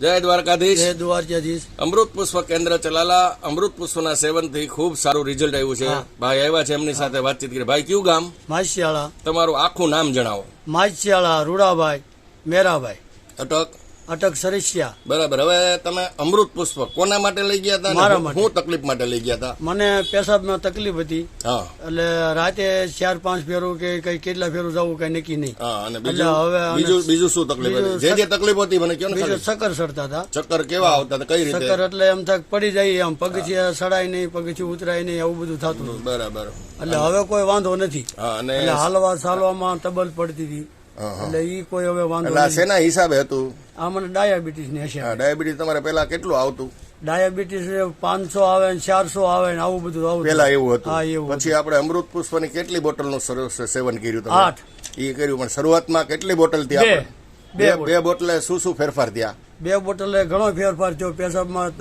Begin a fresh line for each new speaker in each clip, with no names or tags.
જય દ્વારકાધીશ.
જય દ્વારકાધીશ.
અમૃત પુષ્પ કેન્દ્ર ચલાલા. અમૃત પુષ્પના સેવનથી ખૂબ સારું રિઝલ્ટ આવ્યું છે. ભાઈ આવ્યા છે એમની સાથે વાતચીત કરી. ભાઈ કયું ગામ?
માછિયાળા.
તમારું આખું નામ જણાવો.
માછિયાળા રૂડાભાઈ મેરાભાઈ.
અટક.
અટક સરસિયા.
બરાબર. હવે તમે અમૃત પુષ્પ કોના માટે લઈ ગયા હતા
મારા માટે.
હું તકલીફ માટે લઈ ગયા હતા?
મને પેશાબમાં તકલીફ હતી. એટલે રાતે ચાર પાંચ ફેરું કે કઈ કેટલા ફેરું જવું કઈ નક્કી નહીં.
અને બીજું?
હવે
બીજું બીજું શું તકલીફ હતી? જે જે તકલીફ હતી મને કહો
બીજું ચક્કર સડતા હતા.
ચક્કર કેવા આવતા કઈ રીતે?
ચક્કર એટલે એમ થાક પડી જાય એમ પગથિયા સડાય નહીં પગથિયું ઉતરાય નહીં આવું બધું થતું હતું.
બરાબર.
એટલે હવે કોઈ વાંધો નથી.
અને
હાલવા ચાલવામાં તબલ પડતી હતી. એટલે ઈ કોઈ હવે વાંધો
એટલે આ શેના હિસાબે હતું?
આ મને ડાયાબિટીસની હશે.
હા ડાયાબિટીસ તમારે પેલા કેટલું આવતું?
ડાયાબિટીસ પાંચસો આવે ને ચારસો આવે ને આવું બધું આવું
પેલા એવું હતું.
હા એવું
પછી આપણે અમૃત પુષ્પની કેટલી બોટલનું સરસ સેવન કર્યું તમે?
આઠ.
એ કર્યું પણ શરૂઆતમાં કેટલી બોટલ
બે. બે
બે બે બોટલે શું શું ફેરફાર થયા?
બે બોટલે ઘણો ફેરફાર થયો. પેશાબમાં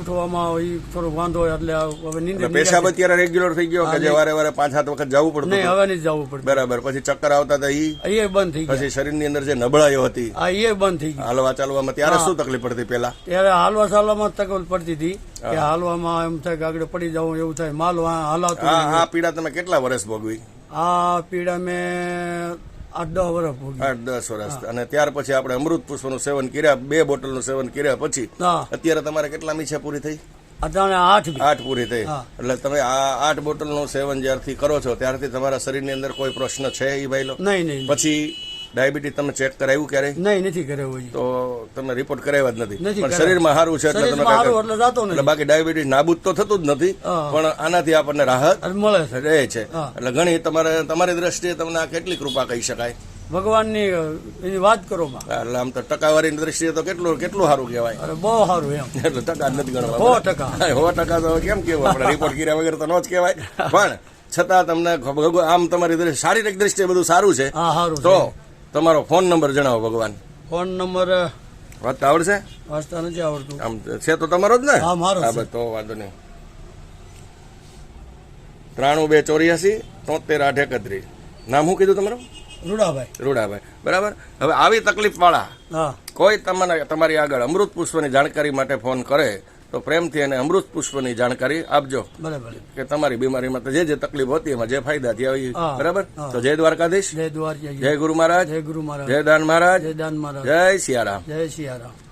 ઉઠવામાં એ થોડો વાંધો એટલે હવે
પેશાબ અત્યારે રેગ્યુલર થઈ ગયો કે જે વારે વારે પાંચ સાત વખત જવું પડતું
નહીં? હવે નહીં જવું પડતું.
બરાબર. પછી ચક્કર આવતા હતા ઈ?
એ બંધ થઈ
પછી શરીરની અંદર જે નબળાઈઓ હતી
આ એ બંધ થઈ ગયું
હાલવા ચાલવામાં ત્યારે શું તકલીફ પડતી પેલા
ત્યારે હાલવા ચાલવામાં તકલીફ પડતી હતી કે હાલવામાં એમ થાય કે આગળ પડી જવું એવું થાય. માલ હાલાતું
આ પીડા તમે કેટલા વર્ષ ભોગવી?
આ પીડા મેં આઠ દસ વર્ષ
આઠ દસ વર્ષ અને ત્યાર પછી આપણે અમૃત પુષ્પનું સેવન કર્યા બે બોટલનું સેવન કર્યા પછી અત્યારે તમારે કેટલા મીછા પૂરી થઈ?
આઠ
આઠ પૂરી થઈ. એટલે તમે આ આઠ બોટલનું સેવન જ્યારથી કરો છો ત્યારથી તમારા શરીરની અંદર કોઈ પ્રશ્ન છે એ ભાઈ લો
નહીં નહીં.
પછી ડાયાબિટીસ તમે ચેક કરાવ્યું ક્યારે
નહીં નથી કરાવ્યું
તો તમે રિપોર્ટ કરાવ્યા જ નથી. પણ શરીરમાં સારું છે એટલે તમે
જાતો
બાકી ડાયાબિટીસ નાબૂદ તો થતું જ નથી પણ આનાથી આપણને રાહત
મળે છે.
રહે છે. એટલે ઘણી તમારે તમારી દ્રષ્ટિએ તમને આ કેટલી કૃપા કહી શકાય?
ભગવાનની એની વાત કરો
એટલે આમ તો ટકાવારીની દ્રષ્ટિએ તો કેટલું કેટલું સારું કહેવાય.
બહુ સારું એમ.
એટલે ટકા નથી ગણવા
સો ટકા.
સો ટકા તો કેમ કેવું આપણે રિપોર્ટ કર્યા વગર તો ન જ કહેવાય. પણ છતાં તમને આમ તમારી શારીરિક દ્રષ્ટિએ બધું સારું છે. તો
છે.
તમારો ફોન નંબર જણાવો ભગવાન.
ફોન નંબર
વાંચતા આવડશે?
વાંચતા નથી આવડતું.
આમ છે તો તમારો જ ને?
હા, મારો
હા તો વાંધો નહીં. ત્રાણું બે ચોર્યાસી તોતેર આઠ એકત્રીસ. નામ શું કીધું તમારું?
રૂડાભાઈ.
રૂડાભાઈ. બરાબર? હવે આવી તકલીફ વાળા કોઈ તમને તમારી આગળ અમૃત પુષ્પની જાણકારી માટે ફોન કરે તો પ્રેમથી એને અમૃત પુષ્પની જાણકારી આપજો.
બરાબર.
કે તમારી બીમારીમાં તો જે જે તકલીફ હતી એમાં જે ફાયદા થયા હોય બરાબર? તો જય દ્વારકાધીશ.
જય દ્વારકા
જય ગુરુ મહારાજ.
જય ગુરુ મહારાજ.
જય દાન મહારાજ.
જય દાન મહારાજ.
જય સિયારામ.
જય સિયારામ.